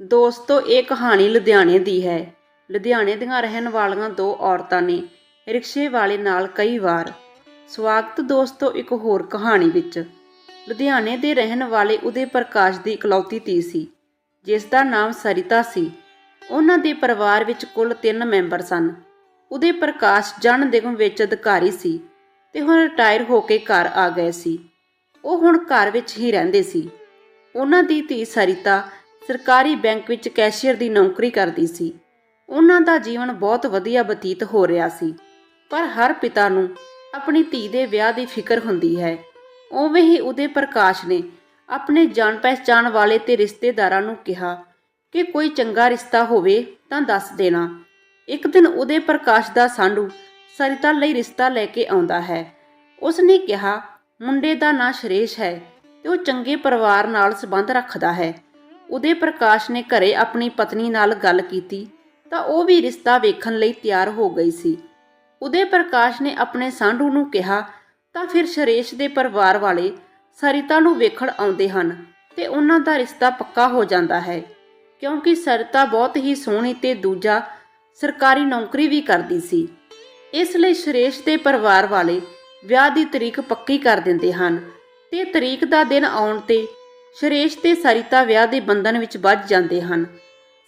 ਦੋਸਤੋ, ਇਹ ਕਹਾਣੀ ਲੁਧਿਆਣੇ ਦੀ ਹੈ। ਲੁਧਿਆਣੇ ਦੀਆਂ ਰਹਿਣ ਵਾਲੀਆਂ ਦੋ ਔਰਤਾਂ ਨੇ ਰਿਕਸ਼ੇ ਵਾਲੇ ਨਾਲ ਕਈ ਵਾਰ। ਸਵਾਗਤ ਦੋਸਤੋ, ਇੱਕ ਹੋਰ ਕਹਾਣੀ ਵਿੱਚ। ਲੁਧਿਆਣੇ ਦੇ ਰਹਿਣ ਵਾਲੇ ਉਦੇ ਪ੍ਰਕਾਸ਼ ਦੀ ਇਕਲੌਤੀ ਧੀ ਸੀ, ਜਿਸ ਦਾ ਨਾਮ ਸਰਿਤਾ ਸੀ। ਉਹਨਾਂ ਦੇ ਪਰਿਵਾਰ ਵਿੱਚ ਕੁੱਲ 3 ਮੈਂਬਰ ਸਨ। ਉਦੇ ਪ੍ਰਕਾਸ਼ ਜਨ ਨਿਗਮ ਵਿੱਚ ਅਧਿਕਾਰੀ ਸੀ ਤੇ ਹੁਣ ਰਿਟਾਇਰ ਹੋ ਕੇ ਘਰ ਆ ਗਏ ਸੀ। ਉਹ ਹੁਣ ਘਰ ਵਿੱਚ ਹੀ ਰਹਿੰਦੇ ਸੀ। ਉਹਨਾਂ ਦੀ ਧੀ ਸਰਿਤਾ ਸਰਕਾਰੀ ਬੈਂਕ ਵਿੱਚ ਕੈਸ਼ੀਅਰ ਦੀ ਨੌਕਰੀ ਕਰਦੀ ਸੀ। ਉਹਨਾਂ ਦਾ ਜੀਵਨ ਬਹੁਤ ਵਧੀਆ ਬਤੀਤ ਹੋ ਰਿਹਾ ਸੀ। ਪਰ ਹਰ ਪਿਤਾ ਨੂੰ ਆਪਣੀ ਧੀ ਦੇ ਵਿਆਹ ਦੀ ਫਿਕਰ ਹੁੰਦੀ ਹੈ। ਉਵੇਂ ਹੀ ਉਦੇ ਪ੍ਰਕਾਸ਼ ਨੇ ਆਪਣੇ ਜਾਣ ਪਹਿਚਾਣ ਵਾਲੇ ਤੇ ਰਿਸ਼ਤੇਦਾਰਾਂ ਨੂੰ ਕਿਹਾ ਕਿ ਕੋਈ ਚੰਗਾ ਰਿਸ਼ਤਾ ਹੋਵੇ ਤਾਂ ਦੱਸ ਦੇਣਾ। ਇੱਕ ਦਿਨ ਉਦੇ ਪ੍ਰਕਾਸ਼ ਦਾ ਸਾਂਢੂ ਸਰਿਤਾ ਲਈ ਰਿਸ਼ਤਾ ਲੈ ਕੇ ਆਉਂਦਾ ਹੈ। ਉਸ ਨੇ ਕਿਹਾ, ਮੁੰਡੇ ਦਾ ਨਾਂ ਸ਼ਰੇਸ਼ ਹੈ ਤੇ ਉਹ ਚੰਗੇ ਪਰਿਵਾਰ ਨਾਲ ਸੰਬੰਧ ਰੱਖਦਾ ਹੈ। ਉਦੇ ਪ੍ਰਕਾਸ਼ ਨੇ ਘਰੇ ਆਪਣੀ ਪਤਨੀ ਨਾਲ ਗੱਲ ਕੀਤੀ ਤਾਂ ਉਹ ਵੀ ਰਿਸ਼ਤਾ ਵੇਖਣ ਲਈ ਤਿਆਰ ਹੋ ਗਈ ਸੀ। ਉਦੇ ਪ੍ਰਕਾਸ਼ ਨੇ ਆਪਣੇ ਸਾਂਢੂ ਨੂੰ ਕਿਹਾ, ਤਾਂ ਫਿਰ ਸ਼ਰੇਸ਼ ਦੇ ਪਰਿਵਾਰ ਵਾਲੇ ਸਰਿਤਾ ਨੂੰ ਵੇਖਣ ਆਉਂਦੇ ਹਨ ਤੇ ਉਹਨਾਂ ਦਾ ਰਿਸ਼ਤਾ ਪੱਕਾ ਹੋ ਜਾਂਦਾ ਹੈ, ਕਿਉਂਕਿ ਸਰਿਤਾ ਬਹੁਤ ਹੀ ਸੋਹਣੀ ਤੇ ਦੂਜਾ ਸਰਕਾਰੀ ਨੌਕਰੀ ਵੀ ਕਰਦੀ ਸੀ। ਇਸ ਲਈ ਸ਼ਰੇਸ਼ ਦੇ ਪਰਿਵਾਰ ਵਾਲੇ ਵਿਆਹ ਦੀ ਤਰੀਕ ਪੱਕੀ ਕਰ ਦਿੰਦੇ ਹਨ ਤੇ ਤਰੀਕ ਦਾ ਦਿਨ ਆਉਣ ਤੇ ਸ਼ਰੇਸ਼ ਤੇ ਸਰਿਤਾ ਵਿਆਹ ਦੇ ਬੰਧਨ ਵਿੱਚ ਵੱਜ ਜਾਂਦੇ ਹਨ।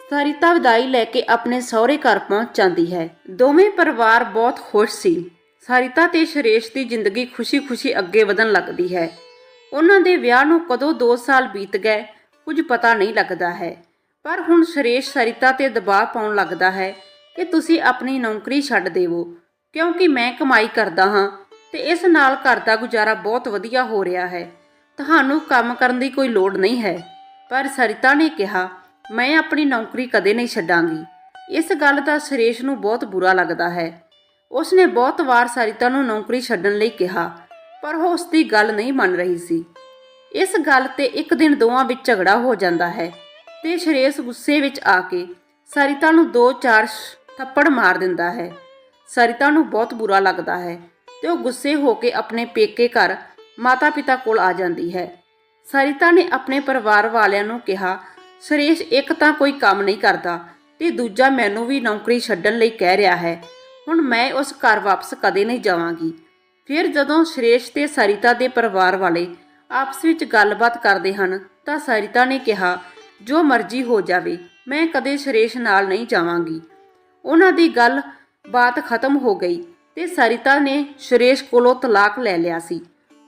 ਸਰਿਤਾ ਵਿਦਾਈ ਲੈ ਕੇ ਆਪਣੇ ਸਹੁਰੇ ਘਰ ਪਹੁੰਚ ਜਾਂਦੀ ਹੈ। ਦੋਵੇਂ ਪਰਿਵਾਰ ਬਹੁਤ ਖੁਸ਼ ਸੀ। ਸਰਿਤਾ ਤੇ ਸ਼ਰੇਸ਼ ਦੀ ਜ਼ਿੰਦਗੀ ਖੁਸ਼ੀ-ਖੁਸ਼ੀ ਅੱਗੇ ਵਧਣ ਲੱਗਦੀ ਹੈ। ਉਹਨਾਂ ਦੇ ਵਿਆਹ ਨੂੰ ਕਦੋਂ 2 ਸਾਲ ਬੀਤ ਗਏ, ਕੁਝ ਪਤਾ ਨਹੀਂ ਲੱਗਦਾ ਹੈ। ਪਰ ਹੁਣ ਸ਼ਰੇਸ਼ ਸਰਿਤਾ ਤੇ ਦਬਾਅ ਪਾਉਣ ਲੱਗਦਾ ਹੈ ਕਿ ਤੁਸੀਂ ਆਪਣੀ ਨੌਕਰੀ ਛੱਡ ਦੇਵੋ, ਕਿਉਂਕਿ ਮੈਂ ਕਮਾਈ ਕਰਦਾ ਹਾਂ ਤੇ ਇਸ ਨਾਲ ਘਰ ਦਾ ਗੁਜ਼ਾਰਾ ਬਹੁਤ ਵਧੀਆ ਹੋ ਰਿਹਾ ਹੈ। ਤੁਹਾਨੂੰ ਕੰਮ ਕਰਨ ਦੀ ਕੋਈ ਲੋੜ ਨਹੀਂ ਹੈ। ਪਰ ਸਰਿਤਾ ਨੇ ਕਿਹਾ, ਮੈਂ ਆਪਣੀ ਨੌਕਰੀ ਕਦੇ ਨਹੀਂ ਛੱਡਾਂਗੀ। ਇਸ ਗੱਲ ਦਾ ਸੁਰੇਸ਼ ਨੂੰ ਬਹੁਤ ਬੁਰਾ ਲੱਗਦਾ ਹੈ। ਉਸ ਨੇ ਬਹੁਤ ਵਾਰ ਸਰਿਤਾ ਨੂੰ ਨੌਕਰੀ ਛੱਡਣ ਲਈ ਕਿਹਾ, ਪਰ ਉਹ ਉਸ ਦੀ ਗੱਲ ਨਹੀਂ ਮੰਨ ਰਹੀ ਸੀ। ਇਸ ਗੱਲ ਤੇ ਇੱਕ ਦਿਨ ਦੋਵਾਂ ਵਿੱਚ ਝਗੜਾ ਹੋ ਜਾਂਦਾ ਹੈ ਤੇ ਸ਼ਰੇਸ਼ ਗੁੱਸੇ ਵਿੱਚ ਆ ਕੇ ਸਰਿਤਾ ਨੂੰ ਦੋ ਚਾਰ ਥੱਪੜ ਮਾਰ ਦਿੰਦਾ ਹੈ। ਸਰਿਤਾ ਨੂੰ ਬਹੁਤ ਬੁਰਾ ਲੱਗਦਾ ਹੈ ਤੇ ਉਹ ਗੁੱਸੇ ਹੋ ਕੇ ਆਪਣੇ ਪੇਕੇ ਘਰ ਮਾਤਾ-ਪਿਤਾ ਕੋਲ ਆ ਜਾਂਦੀ ਹੈ। ਸਰਿਤਾ ਨੇ ਆਪਣੇ ਪਰਿਵਾਰ ਵਾਲਿਆਂ ਨੂੰ ਕਿਹਾ, ਸੁਰੇਸ਼, ਇੱਕ ਤਾਂ ਕੋਈ ਕੰਮ ਨਹੀਂ ਕਰਦਾ ਤੇ ਦੂਜਾ ਮੈਨੂੰ ਵੀ ਨੌਕਰੀ ਛੱਡਣ ਲਈ ਕਹਿ ਰਿਹਾ ਹੈ। ਹੁਣ ਮੈਂ ਉਸ ਘਰ ਵਾਪਸ ਕਦੇ ਨਹੀਂ ਜਾਵਾਂਗੀ। ਫਿਰ ਜਦੋਂ ਸੁਰੇਸ਼ ਤੇ ਸਰਿਤਾ ਦੇ ਪਰਿਵਾਰ ਵਾਲੇ ਆਪਸ ਵਿੱਚ ਗੱਲਬਾਤ ਕਰਦੇ ਹਨ, ਤਾਂ ਸਰਿਤਾ ਨੇ ਕਿਹਾ, ਜੋ ਮਰਜ਼ੀ ਹੋ ਜਾਵੇ, ਮੈਂ ਕਦੇ ਸੁਰੇਸ਼ ਨਾਲ ਨਹੀਂ ਜਾਵਾਂਗੀ। ਉਹਨਾਂ ਦੀ ਗੱਲ ਬਾਤ ਖਤਮ ਹੋ ਗਈ ਤੇ ਸਰਿਤਾ ਨੇ ਸੁਰੇਸ਼ ਕੋਲੋਂ ਤਲਾਕ ਲੈ ਲਿਆ ਸੀ।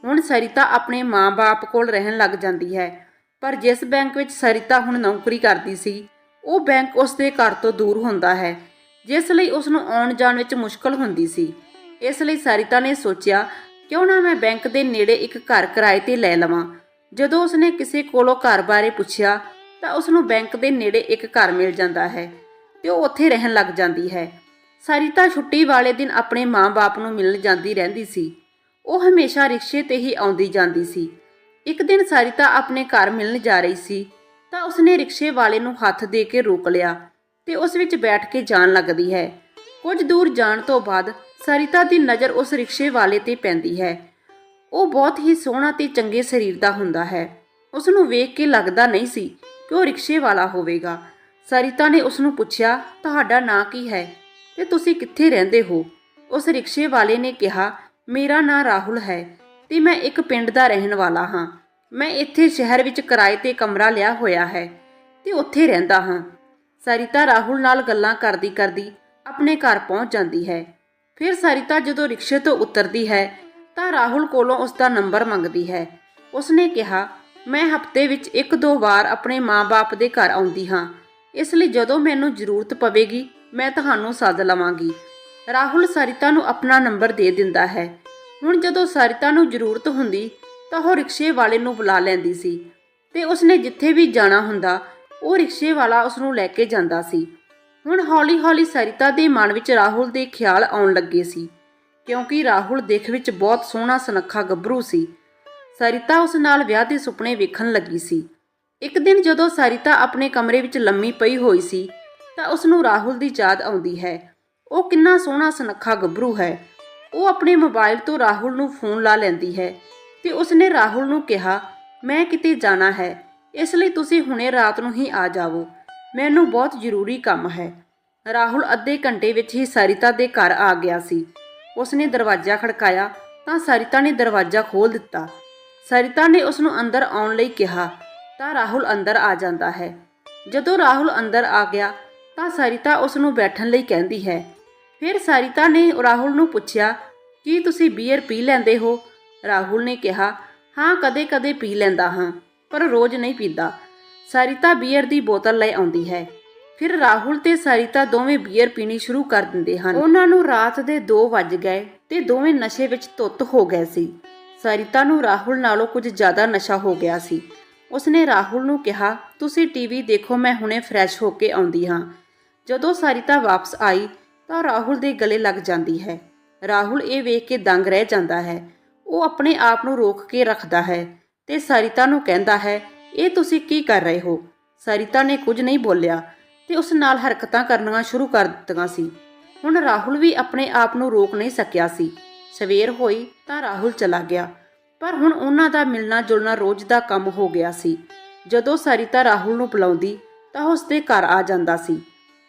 ਹੁਣ ਸਰਿਤਾ ਆਪਣੇ ਮਾਂ-ਬਾਪ ਕੋਲ ਰਹਿਣ ਲੱਗ ਜਾਂਦੀ ਹੈ। ਪਰ ਜਿਸ ਬੈਂਕ ਵਿੱਚ ਸਰਿਤਾ ਹੁਣ ਨੌਕਰੀ ਕਰਦੀ ਸੀ, ਉਹ ਬੈਂਕ ਉਸ ਦੇ ਘਰ ਤੋਂ ਦੂਰ ਹੁੰਦਾ ਹੈ, ਜਿਸ ਲਈ ਉਸ ਨੂੰ ਆਉਣ ਜਾਣ ਵਿੱਚ ਮੁਸ਼ਕਲ ਹੁੰਦੀ ਸੀ। ਇਸ ਲਈ ਸਰਿਤਾ ਨੇ ਸੋਚਿਆ, ਕਿਉਂ ਨਾ ਮੈਂ ਬੈਂਕ ਦੇ ਨੇੜੇ ਇੱਕ ਘਰ ਕਿਰਾਏ ਤੇ ਲੈ ਲਵਾਂ? ਜਦੋਂ ਉਸਨੇ ਕਿਸੇ ਕੋਲੋਂ ਘਰ ਬਾਰੇ ਪੁੱਛਿਆ, ਤਾਂ ਉਸ ਨੂੰ ਬੈਂਕ ਦੇ ਨੇੜੇ ਇੱਕ ਘਰ ਮਿਲ ਜਾਂਦਾ ਹੈ ਤੇ ਉਹ ਉੱਥੇ ਰਹਿਣ ਲੱਗ ਜਾਂਦੀ ਹੈ। ਸਰਿਤਾ ਛੁੱਟੀ ਵਾਲੇ ਦਿਨ ਆਪਣੇ ਮਾਂ-ਬਾਪ ਨੂੰ ਮਿਲਣ ਜਾਂਦੀ ਰਹਿੰਦੀ ਸੀ। ਉਹ ਹਮੇਸ਼ਾ ਰਿਕਸ਼ੇ ਤੇ ਹੀ ਆਉਂਦੀ ਜਾਂਦੀ ਸੀ। ਇੱਕ ਦਿਨ ਸਰਿਤਾ ਆਪਣੇ ਘਰ ਮਿਲਣ ਜਾ ਰਹੀ ਸੀ, ਤਾਂ ਉਸਨੇ ਰਿਕਸ਼ੇ ਵਾਲੇ ਨੂੰ ਹੱਥ ਦੇ ਕੇ ਰੋਕ ਲਿਆ ਤੇ ਉਸ ਵਿੱਚ ਬੈਠ ਕੇ ਜਾਣ ਲੱਗਦੀ ਹੈ। ਕੁਝ ਦੂਰ ਜਾਣ ਤੋਂ ਬਾਅਦ ਸਰਿਤਾ ਦੀ ਨਜ਼ਰ ਉਸ ਰਿਕਸ਼ੇ ਵਾਲੇ ਤੇ ਪੈਂਦੀ ਹੈ। ਉਹ ਬਹੁਤ ਹੀ ਸੋਹਣਾ ਤੇ ਚੰਗੇ ਸਰੀਰ ਦਾ ਹੁੰਦਾ ਹੈ। ਉਸ ਨੂੰ ਵੇਖ ਕੇ ਲੱਗਦਾ ਨਹੀਂ ਸੀ ਕਿ ਉਹ ਰਿਕਸ਼ੇ ਵਾਲਾ ਹੋਵੇਗਾ। ਸਰਿਤਾ ਨੇ ਉਸ ਨੂੰ ਪੁੱਛਿਆ, ਤੁਹਾਡਾ ਨਾਂ ਕੀ ਹੈ? ਤੇ ਤੁਸੀਂ ਕਿੱਥੇ ਰਹਿੰਦੇ ਹੋ? ਉਸ ਰਿਕਸ਼ੇ ਵਾਲੇ ਨੇ ਕਿਹਾ ਮੇਰਾ ਨਾਂ ਰਾਹੁਲ ਹੈ ਤੇ ਮੈਂ ਇੱਕ ਪਿੰਡ ਦਾ ਰਹਿਣ ਵਾਲਾ ਹਾਂ। ਮੈਂ ਇੱਥੇ ਸ਼ਹਿਰ ਵਿੱਚ ਕਿਰਾਏ ਤੇ ਕਮਰਾ ਲਿਆ ਹੋਇਆ ਹੈ ਤੇ ਉੱਥੇ ਰਹਿੰਦਾ ਹਾਂ। ਸਰਿਤਾ ਰਾਹੁਲ ਨਾਲ ਗੱਲਾਂ ਕਰਦੀ ਕਰਦੀ ਆਪਣੇ ਘਰ ਪਹੁੰਚ ਜਾਂਦੀ ਹੈ। ਫਿਰ ਸਰਿਤਾ ਜਦੋਂ ਰਿਕਸ਼ੇ ਤੋਂ ਉਤਰਦੀ ਹੈ ਤਾਂ ਰਾਹੁਲ ਕੋਲੋਂ ਉਸ ਦਾ ਨੰਬਰ ਮੰਗਦੀ ਹੈ। ਉਸਨੇ ਕਿਹਾ, ਮੈਂ ਹਫ਼ਤੇ ਵਿੱਚ ਇੱਕ ਦੋ ਵਾਰ ਆਪਣੇ ਮਾਂ-ਬਾਪ ਦੇ ਘਰ ਆਉਂਦੀ ਹਾਂ। ਇਸ ਲਈ ਜਦੋਂ ਮੈਨੂੰ ਜ਼ਰੂਰਤ ਪਵੇਗੀ, ਮੈਂ ਤੁਹਾਨੂੰ ਸੱਦ ਲਵਾਂਗੀ। ਰਾਹੁਲ ਸਰਿਤਾ ਨੂੰ ਆਪਣਾ ਨੰਬਰ ਦੇ ਦਿੰਦਾ ਹੈ। ਹੁਣ ਜਦੋਂ ਸਰਿਤਾ ਨੂੰ ਜ਼ਰੂਰਤ ਹੁੰਦੀ, ਤਾਂ ਉਹ ਰਿਕਸ਼ੇ ਵਾਲੇ ਨੂੰ ਬੁਲਾ ਲੈਂਦੀ ਸੀ ਤੇ ਉਸਨੇ ਜਿੱਥੇ ਵੀ ਜਾਣਾ ਹੁੰਦਾ, ਉਹ ਰਿਕਸ਼ੇ ਵਾਲਾ ਉਸ ਨੂੰ ਲੈ ਕੇ ਜਾਂਦਾ ਸੀ। ਹੁਣ ਹੌਲੀ-ਹੌਲੀ ਸਰਿਤਾ ਦੇ ਮਨ ਵਿੱਚ ਰਾਹੁਲ ਦੇ ਖਿਆਲ ਆਉਣ ਲੱਗੇ ਸੀ, ਕਿਉਂਕਿ ਰਾਹੁਲ ਦੇਖ ਵਿੱਚ ਬਹੁਤ ਸੋਹਣਾ ਸੁਨੱਖਾ ਗੱਭਰੂ ਸੀ। ਸਰਿਤਾ ਉਸ ਨਾਲ ਵਿਆਹ ਦੇ ਸੁਪਨੇ ਵੇਖਣ ਲੱਗੀ ਸੀ। ਇੱਕ ਦਿਨ ਜਦੋਂ ਸਰਿਤਾ ਆਪਣੇ ਕਮਰੇ ਵਿੱਚ ਲੰਮੀ ਪਈ ਹੋਈ ਸੀ, ਤਾਂ ਉਸ ਨੂੰ ਰਾਹੁਲ ਦੀ ਯਾਦ ਆਉਂਦੀ ਹੈ। ਉਹ ਕਿੰਨਾ ਸੋਹਣਾ ਸੁਨੱਖਾ ਗੱਭਰੂ ਹੈ। ਉਹ ਆਪਣੇ ਮੋਬਾਈਲ ਤੋਂ ਰਾਹੁਲ ਨੂੰ ਫੋਨ ਲਾ ਲੈਂਦੀ ਹੈ ਤੇ ਉਸਨੇ ਰਾਹੁਲ ਨੂੰ ਕਿਹਾ, ਮੈਂ ਕਿਤੇ ਜਾਣਾ ਹੈ, ਇਸ ਲਈ ਤੁਸੀਂ ਹੁਣੇ ਰਾਤ ਨੂੰ ਹੀ ਆ ਜਾਵੋ। ਮੈਨੂੰ ਬਹੁਤ ਜ਼ਰੂਰੀ ਕੰਮ ਹੈ। ਰਾਹੁਲ ਅੱਧੇ ਘੰਟੇ ਵਿੱਚ ਹੀ ਸਰਿਤਾ ਦੇ ਘਰ ਆ ਗਿਆ ਸੀ। ਉਸਨੇ ਦਰਵਾਜ਼ਾ ਖੜਕਾਇਆ ਤਾਂ ਸਰਿਤਾ ਨੇ ਦਰਵਾਜ਼ਾ ਖੋਲ੍ਹ ਦਿੱਤਾ। ਸਰਿਤਾ ਨੇ ਉਸ ਨੂੰ ਅੰਦਰ ਆਉਣ ਲਈ ਕਿਹਾ, ਤਾਂ ਰਾਹੁਲ ਅੰਦਰ ਆ ਜਾਂਦਾ ਹੈ। ਜਦੋਂ ਰਾਹੁਲ ਅੰਦਰ ਆ ਗਿਆ, ਤਾਂ ਸਰਿਤਾ ਉਸ ਨੂੰ ਬੈਠਣ ਲਈ ਕਹਿੰਦੀ ਹੈ ਫਿਰ ਸਰਿਤਾ ਨੇ ਰਾਹੁਲ ਨੂੰ ਪੁੱਛਿਆ, ਕੀ ਤੁਸੀਂ ਬੀਅਰ ਪੀ ਲੈਂਦੇ ਹੋ? ਰਾਹੁਲ ਨੇ ਕਿਹਾ, ਹਾਂ, ਕਦੇ-ਕਦੇ ਪੀ ਲੈਂਦਾ ਹਾਂ, ਪਰ ਰੋਜ਼ ਨਹੀਂ ਪੀਂਦਾ। ਸਰਿਤਾ ਬੀਅਰ ਦੀ ਬੋਤਲ ਲੈ ਆਉਂਦੀ ਹੈ। ਫਿਰ ਰਾਹੁਲ ਤੇ ਸਰਿਤਾ ਦੋਵੇਂ ਬੀਅਰ ਪੀਣੀ ਸ਼ੁਰੂ ਕਰ ਦਿੰਦੇ ਹਨ। ਉਹਨਾਂ ਨੂੰ ਰਾਤ ਦੇ 2 ਵੱਜ ਗਏ ਤੇ ਦੋਵੇਂ ਨਸ਼ੇ ਵਿੱਚ ਧੁੱਤ ਹੋ ਗਏ ਸੀ। ਸਰਿਤਾ ਨੂੰ ਰਾਹੁਲ ਨਾਲੋਂ ਕੁਝ ਜ਼ਿਆਦਾ ਨਸ਼ਾ ਹੋ ਗਿਆ ਸੀ। ਉਸਨੇ ਰਾਹੁਲ ਨੂੰ ਕਿਹਾ, ਤੁਸੀਂ ਟੀਵੀ ਦੇਖੋ, ਮੈਂ ਹੁਣੇ ਫਰੈਸ਼ ਹੋ ਕੇ ਆਉਂਦੀ ਹਾਂ। ਜਦੋਂ ਸਰਿਤਾ ਵਾਪਸ ਆਈ ਤਾਂ ਰਾਹੁਲ ਦੇ ਗਲੇ ਲੱਗ ਜਾਂਦੀ ਹੈ। ਰਾਹੁਲ ਇਹ ਵੇਖ ਕੇ ਦੰਗ ਰਹਿ ਜਾਂਦਾ ਹੈ। ਉਹ ਆਪਣੇ ਆਪ ਨੂੰ ਰੋਕ ਕੇ ਰੱਖਦਾ ਹੈ ਤੇ ਸਰਿਤਾ ਨੂੰ ਕਹਿੰਦਾ ਹੈ, ਇਹ ਤੁਸੀਂ ਕੀ ਕਰ ਰਹੇ ਹੋ? ਸਰਿਤਾ ਨੇ ਕੁਝ ਨਹੀਂ ਬੋਲਿਆ ਤੇ ਉਸ ਨਾਲ ਹਰਕਤਾਂ ਕਰਨੀਆਂ ਸ਼ੁਰੂ ਕਰ ਦਿੱਤੀਆਂ ਸੀ। ਹੁਣ ਰਾਹੁਲ ਵੀ ਆਪਣੇ ਆਪ ਨੂੰ ਰੋਕ ਨਹੀਂ ਸਕਿਆ ਸੀ। ਸਵੇਰ ਹੋਈ ਤਾਂ ਰਾਹੁਲ ਚਲਾ ਗਿਆ, ਪਰ ਹੁਣ ਉਹਨਾਂ ਦਾ ਮਿਲਣਾ ਜੁਲਣਾ ਰੋਜ਼ ਦਾ ਕੰਮ ਹੋ ਗਿਆ ਸੀ। ਜਦੋਂ ਸਰਿਤਾ ਰਾਹੁਲ ਨੂੰ ਬੁਲਾਉਂਦੀ ਤਾਂ ਉਸ ਦੇ ਘਰ ਆ ਜਾਂਦਾ ਸੀ।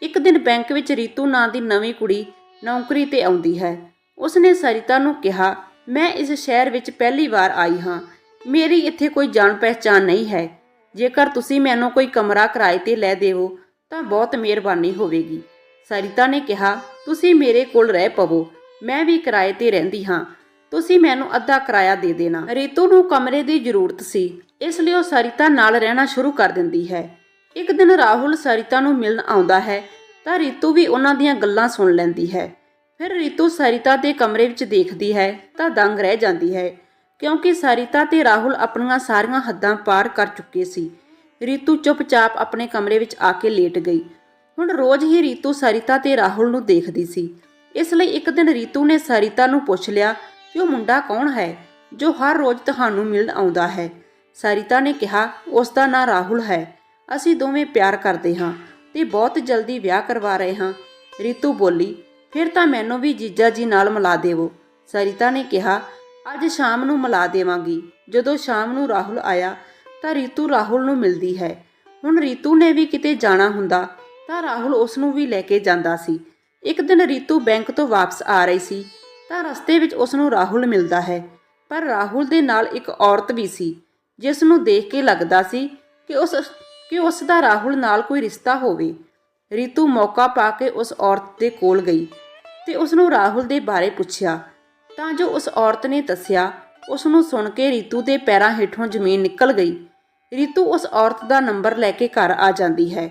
ਇੱਕ ਦਿਨ ਬੈਂਕ ਵਿੱਚ ਰੀਤੂ ਨਾਂ ਦੀ ਨਵੀਂ ਕੁੜੀ ਨੌਕਰੀ ਤੇ ਆਉਂਦੀ ਹੈ। ਉਸਨੇ ਸਰਿਤਾ ਨੂੰ ਕਿਹਾ, ਮੈਂ ਇਸ ਸ਼ਹਿਰ ਵਿੱਚ ਪਹਿਲੀ ਵਾਰ ਆਈ ਹਾਂ। ਮੇਰੀ ਇੱਥੇ ਕੋਈ ਜਾਣ ਪਹਿਚਾਨ ਨਹੀਂ ਹੈ। ਜੇਕਰ ਤੁਸੀਂ ਮੈਨੂੰ ਕੋਈ ਕਮਰਾ ਕਿਰਾਏ ਤੇ ਲੈ ਦੇਵੋ, ਤਾਂ ਬਹੁਤ ਮਿਹਰਬਾਨੀ ਹੋਵੇਗੀ। ਸਰਿਤਾ ਨੇ ਕਿਹਾ, ਤੁਸੀਂ ਮੇਰੇ ਕੋਲ ਰਹਿ ਪਵੋ। ਮੈਂ ਵੀ ਕਿਰਾਏ ਤੇ ਰਹਿੰਦੀ ਹਾਂ। ਤੁਸੀਂ ਮੈਨੂੰ ਅੱਧਾ ਕਿਰਾਇਆ ਦੇ ਦੇਣਾ। ਰੀਤੂ ਨੂੰ ਕਮਰੇ ਦੀ ਜ਼ਰੂਰਤ ਸੀ, ਇਸ ਲਈ ਉਹ ਸਰਿਤਾ ਨਾਲ ਰਹਿਣਾ ਸ਼ੁਰੂ ਕਰ ਦਿੰਦੀ ਹੈ। ਇੱਕ ਦਿਨ ਰਾਹੁਲ ਸਰਿਤਾ ਨੂੰ ਮਿਲਣ ਆਉਂਦਾ ਹੈ। ਤਾਂ ਰਿਤੂ ਵੀ ਉਹਨਾਂ ਦੀਆਂ ਗੱਲਾਂ ਸੁਣ ਲੈਂਦੀ ਹੈ। ਫਿਰ ਰਿਤੂ ਸਰਿਤਾ ਦੇ ਕਮਰੇ ਵਿੱਚ ਦੇਖਦੀ ਹੈ ਤਾਂ ਦੰਗ ਰਹਿ ਜਾਂਦੀ ਹੈ, ਕਿਉਂਕਿ ਸਰਿਤਾ ਤੇ ਰਾਹੁਲ ਆਪਣੀਆਂ ਸਾਰੀਆਂ ਹੱਦਾਂ ਪਾਰ ਕਰ ਚੁੱਕੇ ਸੀ। ਰੀਤੂ ਚੁੱਪਚਾਪ ਆਪਣੇ ਕਮਰੇ ਵਿੱਚ ਆ ਕੇ ਲੇਟ ਗਈ। ਹੁਣ ਰੋਜ਼ ਹੀ ਰੀਤੂ ਸਰਿਤਾ ਤੇ ਰਾਹੁਲ ਨੂੰ ਦੇਖਦੀ ਸੀ। ਇਸ ਲਈ ਇੱਕ ਦਿਨ ਰਿਤੂ ਨੇ ਸਰਿਤਾ ਨੂੰ ਪੁੱਛ ਲਿਆ ਕਿ ਉਹ ਮੁੰਡਾ ਕੌਣ ਹੈ, ਜੋ ਹਰ ਰੋਜ਼ ਤੁਹਾਨੂੰ ਮਿਲਣ ਆਉਂਦਾ ਹੈ। ਸਰਿਤਾ ਨੇ ਕਿਹਾ ਉਸ ਦਾ ਨਾਂ ਰਾਹੁਲ ਹੈ। ਅਸੀਂ ਦੋਵੇਂ ਪਿਆਰ ਕਰਦੇ ਹਾਂ। ਤੇ ਬਹੁਤ ਜਲਦੀ ਵਿਆਹ ਕਰਵਾ ਰਹੇ ਹਾਂ। ਰਿਤੂ ਬੋਲੀ, ਫਿਰ ਤਾਂ ਮੈਨੂੰ ਵੀ ਜੀਜਾ ਜੀ ਨਾਲ ਮਿਲਾ ਦੇਵੋ। ਸਰਿਤਾ ਨੇ ਕਿਹਾ, ਅੱਜ ਸ਼ਾਮ ਨੂੰ ਮਿਲਾ ਦੇਵਾਂਗੀ। ਜਦੋਂ ਸ਼ਾਮ ਨੂੰ ਰਾਹੁਲ ਆਇਆ, ਤਾਂ ਰਿਤੂ ਰਾਹੁਲ ਨੂੰ ਮਿਲਦੀ ਹੈ। ਹੁਣ ਰਿਤੂ ਨੇ ਵੀ ਕਿਤੇ ਜਾਣਾ ਹੁੰਦਾ, ਤਾਂ ਰਾਹੁਲ ਉਸ ਨੂੰ ਵੀ ਲੈ ਕੇ ਜਾਂਦਾ ਸੀ। ਇੱਕ ਦਿਨ ਰਿਤੂ ਬੈਂਕ ਤੋਂ ਵਾਪਸ ਆ ਰਹੀ ਸੀ, ਤਾਂ ਰਸਤੇ ਵਿੱਚ ਉਸ ਨੂੰ ਰਾਹੁਲ ਮਿਲਦਾ ਹੈ। ਪਰ ਰਾਹੁਲ ਦੇ ਨਾਲ ਇੱਕ ਔਰਤ ਵੀ ਸੀ, ਜਿਸ ਨੂੰ ਦੇਖ ਕੇ ਲੱਗਦਾ ਸੀ ਕਿ ਉਸ ਕਿ ਉਸ ਦਾ ਰਾਹੁਲ ਨਾਲ ਕੋਈ ਰਿਸ਼ਤਾ ਹੋਵੇ। ਰੀਤੂ ਮੌਕਾ ਪਾ ਕੇ ਉਸ ਔਰਤ ਦੇ ਕੋਲ ਗਈ ਤੇ ਉਸ ਨੂੰ ਰਾਹੁਲ ਦੇ ਬਾਰੇ ਪੁੱਛਿਆ। ਤਾਂ ਜੋ ਉਸ ਔਰਤ ਨੇ ਦੱਸਿਆ ਉਸ ਨੂੰ ਸੁਣ ਕੇ ਰੀਤੂ ਦੇ ਪੈਰਾਂ ਹੇਠੋਂ ਜ਼ਮੀਨ ਨਿਕਲ ਗਈ। ਰੀਤੂ ਉਸ ਔਰਤ ਦਾ ਨੰਬਰ ਲੈ ਕੇ ਘਰ ਆ ਜਾਂਦੀ ਹੈ।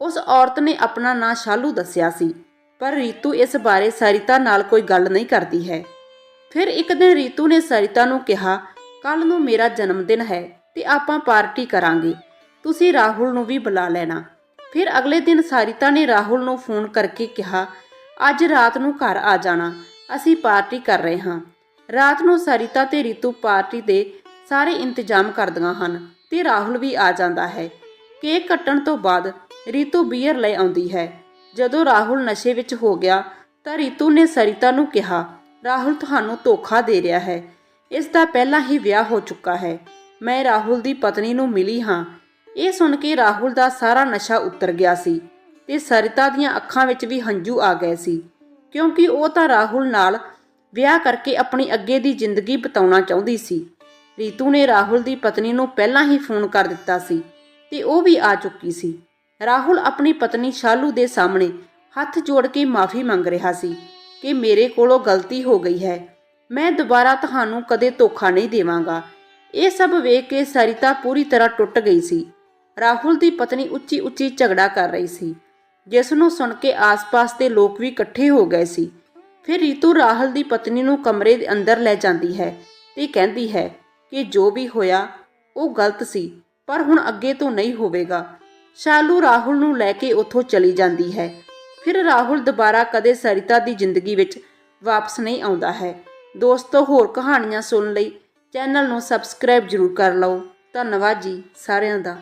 ਉਸ ਔਰਤ ਨੇ ਆਪਣਾ ਨਾਂ ਸ਼ਾਲੂ ਦੱਸਿਆ ਸੀ, ਪਰ ਰੀਤੂ ਇਸ ਬਾਰੇ ਸਰਿਤਾ ਨਾਲ ਕੋਈ ਗੱਲ ਨਹੀਂ ਕਰਦੀ ਹੈ। ਫਿਰ ਇੱਕ ਦਿਨ ਰੀਤੂ ਨੇ ਸਰਿਤਾ ਨੂੰ ਕਿਹਾ ਕੱਲ ਨੂੰ ਮੇਰਾ ਜਨਮ ਦਿਨ ਹੈ ਤੇ ਆਪਾਂ ਪਾਰਟੀ ਕਰਾਂਗੇ। ਤੁਸੀਂ ਰਾਹੁਲ ਨੂੰ ਵੀ ਬੁਲਾ ਲੈਣਾ। ਫਿਰ ਅਗਲੇ ਦਿਨ ਸਰਿਤਾ ਨੇ ਰਾਹੁਲ ਨੂੰ ਫੋਨ ਕਰਕੇ ਕਿਹਾ, ਅੱਜ ਰਾਤ ਨੂੰ ਘਰ ਆ ਜਾਣਾ। ਅਸੀਂ ਪਾਰਟੀ ਕਰ ਰਹੇ ਹਾਂ। ਰਾਤ ਨੂੰ ਸਰਿਤਾ ਤੇ ਰਿਤੂ ਪਾਰਟੀ ਦੇ ਸਾਰੇ ਇੰਤਜ਼ਾਮ ਕਰਦੀਆਂ ਹਨ ਤੇ ਰਾਹੁਲ ਵੀ ਆ ਜਾਂਦਾ ਹੈ। ਕੇਕ ਕੱਟਣ ਤੋਂ ਬਾਅਦ ਰਿਤੂ ਬੀਅਰ ਲੈ ਆਉਂਦੀ ਹੈ। ਜਦੋਂ ਰਾਹੁਲ ਨਸ਼ੇ ਵਿੱਚ ਹੋ ਗਿਆ ਤਾਂ ਰਿਤੂ ਨੇ ਸਰਿਤਾ ਨੂੰ ਕਿਹਾ, ਰਾਹੁਲ ਤੁਹਾਨੂੰ ਧੋਖਾ ਦੇ ਰਿਹਾ ਹੈ। ਇਸ ਦਾ ਪਹਿਲਾਂ ਹੀ ਵਿਆਹ ਹੋ ਚੁੱਕਾ ਹੈ। ਮੈਂ ਰਾਹੁਲ ਦੀ ਪਤਨੀ ਨੂੰ ਮਿਲੀ ਹਾਂ। ਇਹ ਸੁਣ ਕੇ ਰਾਹੁਲ ਦਾ ਸਾਰਾ ਨਸ਼ਾ ਉਤਰ ਗਿਆ ਸੀ ਤੇ ਸਰਿਤਾ ਦੀਆਂ ਅੱਖਾਂ ਵਿੱਚ ਵੀ ਹੰਝੂ ਆ ਗਏ ਸੀ। ਕਿਉਂਕਿ ਉਹ ਤਾਂ ਰਾਹੁਲ ਨਾਲ ਵਿਆਹ ਕਰਕੇ ਆਪਣੀ ਅੱਗੇ ਦੀ ਜ਼ਿੰਦਗੀ ਬਿਤਾਉਣਾ ਚਾਹੁੰਦੀ ਸੀ। ਰੀਤੂ ਨੇ ਰਾਹੁਲ ਦੀ ਪਤਨੀ ਨੂੰ ਪਹਿਲਾਂ ਹੀ ਫੋਨ ਕਰ ਦਿੱਤਾ ਸੀ ਤੇ ਉਹ ਵੀ ਆ ਚੁੱਕੀ ਸੀ। ਰਾਹੁਲ ਆਪਣੀ ਪਤਨੀ ਸ਼ਾਲੂ ਦੇ ਸਾਹਮਣੇ ਹੱਥ ਜੋੜ ਕੇ ਮਾਫੀ ਮੰਗ ਰਿਹਾ ਸੀ ਕਿ ਮੇਰੇ ਕੋਲੋਂ ਗਲਤੀ ਹੋ ਗਈ ਹੈ। ਮੈਂ ਦੁਬਾਰਾ ਤੁਹਾਨੂੰ ਕਦੇ ਧੋਖਾ ਨਹੀਂ ਦੇਵਾਂਗਾ। ਇਹ ਸਭ ਵੇਖ ਕੇ ਸਰਿਤਾ ਪੂਰੀ ਤਰ੍ਹਾਂ ਟੁੱਟ ਗਈ ਸੀ। ਰਾਹੁਲ ਦੀ ਪਤਨੀ ਉੱਚੀ ਉੱਚੀ ਝਗੜਾ ਕਰ ਰਹੀ ਸੀ। ਜਿਸ ਨੂੰ ਸੁਣ ਕੇ ਆਸ-ਪਾਸ ਦੇ ਲੋਕ ਵੀ ਇਕੱਠੇ ਹੋ ਗਏ ਸੀ। ਫਿਰ ਰੀਤੂ ਰਾਹੁਲ ਦੀ ਪਤਨੀ ਨੂੰ ਕਮਰੇ ਦੇ ਅੰਦਰ ਲੈ ਜਾਂਦੀ ਹੈ ਤੇ ਕਹਿੰਦੀ ਹੈ ਕਿ ਜੋ ਵੀ ਹੋਇਆ, ਉਹ ਗਲਤ ਸੀ, ਪਰ ਹੁਣ ਅੱਗੇ ਤੋਂ ਨਹੀਂ ਹੋਵੇਗਾ। ਸ਼ਾਲੂ ਰਾਹੁਲ ਨੂੰ ਲੈ ਕੇ ਉੱਥੋਂ ਚਲੀ ਜਾਂਦੀ ਹੈ। ਫਿਰ ਰਾਹੁਲ ਦੁਬਾਰਾ ਕਦੇ ਸਰਿਤਾ ਦੀ ਜ਼ਿੰਦਗੀ ਵਿੱਚ ਵਾਪਸ ਨਹੀਂ ਆਉਂਦਾ ਹੈ। ਦੋਸਤੋ, ਹੋਰ ਕਹਾਣੀਆਂ ਸੁਣਨ ਲਈ ਚੈਨਲ ਨੂੰ ਸਬਸਕ੍ਰਾਈਬ ਜ਼ਰੂਰ ਕਰ ਲਓ। ਧੰਨਵਾਦ ਜੀ ਸਾਰਿਆਂ ਦਾ।